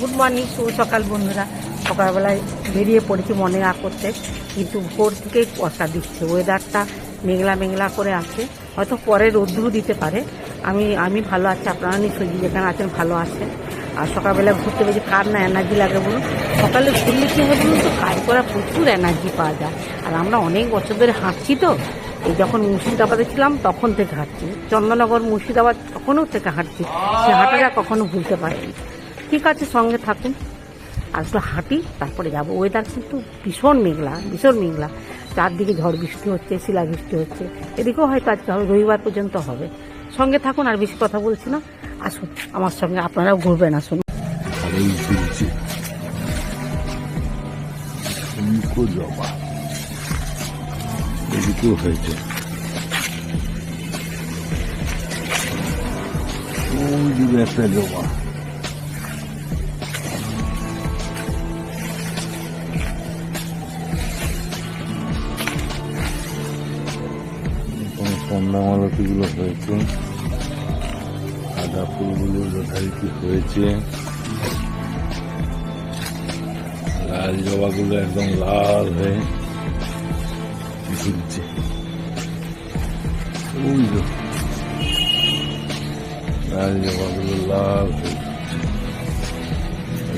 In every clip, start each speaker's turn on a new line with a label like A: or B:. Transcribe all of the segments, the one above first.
A: Good morning শুভ সকাল বন্ধুরা। সকালবেলায় বেরিয়ে পড়েছি মর্নিং ওয়াক করতে, কিন্তু ভোর থেকেই কুয়াশা দিচ্ছে। ওয়েদারটা মেঘলা মেঘলা করে আছে। হয়তো পরে রোদ্রু দিতে পারে। আমি আমি ভালো আছি, আপনারা নিশ্চয়ই যেখানে আছেন ভালো আছেন। আর সকালবেলা ঘুরতে বেরিয়ে কার না এনার্জি লাগে বলুন? সকালে ঘুরলে কী হয় বলুন তো? কাজ করা প্রচুর এনার্জি পাওয়া যায়। আর আমরা অনেক বছর ধরে হাঁটছি তো। এই যখন মুর্শিদাবাদে ছিলাম, তখন থেকে হাঁটছি। চন্দননগর, মুর্শিদাবাদ তখনও থেকে হাঁটছি। সে হাঁটাটা কখনো ভুলতে পারিনি। ঠিক আছে, সঙ্গে থাকুন। একটু হাঁটি, তারপরে যাব। ওয়েদার কিন্তু ভীষণ মেঘলা ভীষণ মেঘলা। চারদিকে ঝড় বৃষ্টি হচ্ছে শিলা বৃষ্টি হচ্ছে। এদিকেও হয়তো আজকে হবে, রবিবার পর্যন্ত হবে। সঙ্গে থাকুন, আর বেশি কথা বলছি না। আসুন, আমার সঙ্গে আপনারাও ঘুরবেন, আসুন।
B: হয়েছে। একটা জবা। এখন কন্যামালতিগুলো হয়েছে? সাদা ফুলগুলো যথারীতি হয়েছে? লাল জবাগুলো একদম লাল হয়ে ঝুলছে। লাল জবাগুলো লাল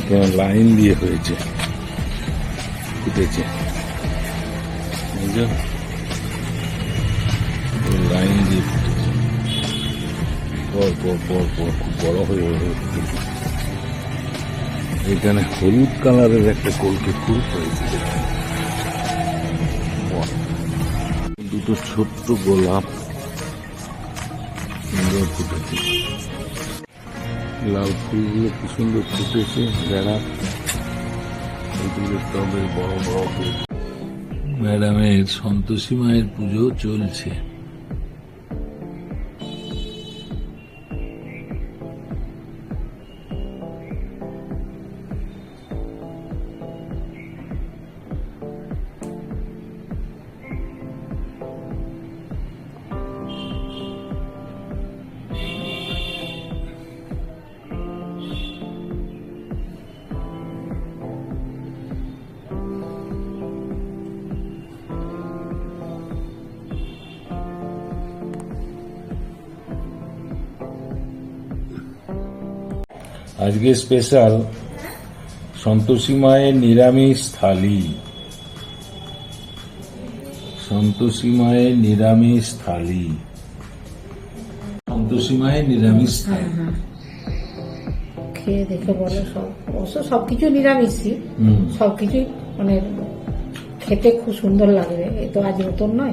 B: হয়ে লাইন দিয়ে হয়েছে। ফুটেছে। বুঝছ পর খুব বড় হয়ে এখানে হলুদ কালারের একটা কলকে ফুল হয়েছে। দুটো ছোট্ট গোলাপ। সুন্দর ফুটেছে। লাল ফুলগুলো কি সুন্দর ফুটেছে, বেড়া। এগুলো বড় বড় ম্যাডামের সন্তোষী মায়ের পুজো চলছে। আজকে স্পেশাল সন্তোষী মায়ের নিরামিষ থালি। সন্তোষী মায়ের নিরামিষ থালি। সন্তোষী মায়ের নিরামিষ থালি।
A: খেয়ে দেখে বলো সব। অবশ্য সব কিছু নিরামিষই।
B: হুম।
A: সব কিছুই মানে খেতে খুব সুন্দর লাগবে এ তো আজ নতুন নয়।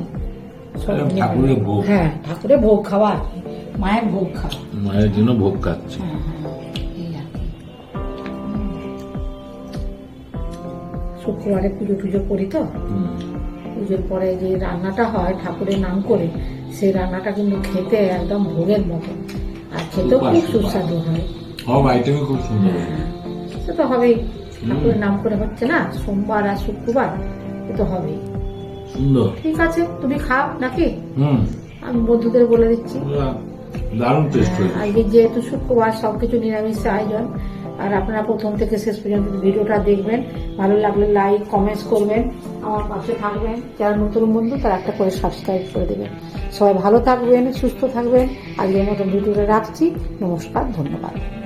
B: ঠাকুরের ভোগ।
A: হ্যাঁ ঠাকুরের ভোগ খাওয়া মায়ের ভোগ খাওয়া।
B: মায়ের জন্য ভোগ খাচ্ছে।
A: শুক্রবারে পুজো টুজো করি তো। পুজোর পরে যে রান্নাটা হয় ঠাকুরের নাম করে সেই রান্নাটা কিন্তু খেতে একদম ভোগের মতো। আর খেতেও খুব। সুস্বাদু হয়।
B: সব আইটেমই খুব সুন্দর
A: সে তো হবেই। ঠাকুরের নাম করে হচ্ছে না সোমবার আর শুক্রবার এ তো হবেই।
B: সুন্দর।
A: ঠিক আছে তুমি খাও নাকি?
B: হুম।
A: আমি বন্ধুদের বলে দিচ্ছি।
B: দারুণ টেস্ট
A: হ্যাঁ,
B: হয়েছে।
A: আজকে যেহেতু শুক্রবার সবকিছু নিরামিষ আয়োজন আর আপনারা প্রথম থেকে শেষ পর্যন্ত ভিডিওটা দেখবেন। ভালো লাগলে লাইক কমেন্টস করবেন। আমার পাশে থাকবেন। যারা নতুন বন্ধু, তারা একটা করে সাবস্ক্রাইব করে দেবেন। সবাই ভালো থাকবেন, সুস্থ থাকবেন। আজকের মতো ভিডিওটা রাখছি। নমস্কার, ধন্যবাদ।